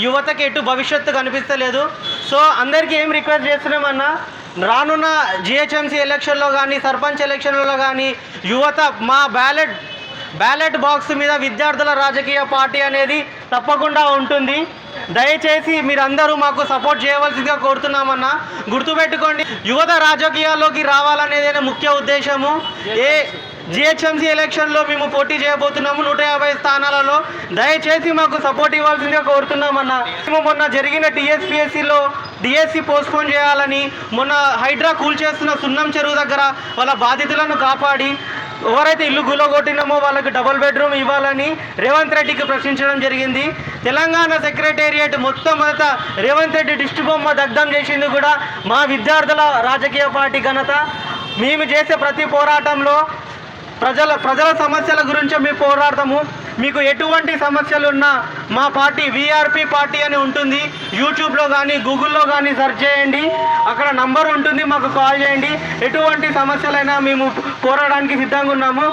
యువతకి ఎటు భవిష్యత్తు కనిపిస్తలేదు. సో అందరికీ ఏం రిక్వెస్ట్ చేస్తున్నామన్నా రానున్న జిహెచ్ఎంసీ ఎలక్షన్లో కానీ సర్పంచ్ ఎలక్షన్లో కానీ యువత మా బ్యాలెట్ బ్యాలెట్ బాక్స్ మీద విద్యార్థుల రాజకీయ పార్టీ అనేది తప్పకుండా ఉంటుంది. దయచేసి మీరందరూ మాకు సపోర్ట్ చేయవలసిందిగా కోరుతున్నామన్నా గుర్తుపెట్టుకోండి యువత రాజకీయాల్లోకి రావాలనేదే ముఖ్య ఉద్దేశము. ఏ జిహెచ్ఎంసీ ఎలక్షన్లో మేము పోటీ చేయబోతున్నాము. నూట యాభై స్థానాలలో దయచేసి మాకు సపోర్ట్ ఇవ్వాల్సిందిగా కోరుతున్నామన్న. మేము మొన్న జరిగిన టీఎస్పీఎస్సీలో డిఎస్సి పోస్ట్పోన్ చేయాలని మొన్న హైడ్రా కూల్ చేస్తున్న సున్నం చెరువు దగ్గర వాళ్ళ బాధితులను కాపాడి ఎవరైతే ఇల్లు గులగొట్టినామో వాళ్ళకి డబుల్ బెడ్రూమ్ ఇవ్వాలని రేవంత్ రెడ్డికి ప్రశ్నించడం జరిగింది. తెలంగాణ సెక్రటేరియట్ మొత్తం మొదట రేవంత్ రెడ్డి డిస్టు బొమ్మ దగ్ధం చేసింది కూడా మా విద్యార్థుల రాజకీయ పార్టీ ఘనత. మేము చేసే ప్రతి పోరాటంలో ప్రజల ప్రజల సమస్యల గురించి మేము పోరాడతాము. మీకు ఎటువంటి సమస్యలు ఉన్నా మా పార్టీ విఆర్పి పార్టీ అని ఉంటుంది. యూట్యూబ్లో కానీ గూగుల్లో కానీ సెర్చ్ చేయండి. అక్కడ నంబర్ ఉంటుంది మాకు కాల్ చేయండి. ఎటువంటి సమస్యలైనా మేము పోరాడడానికి సిద్ధంగా ఉన్నాము.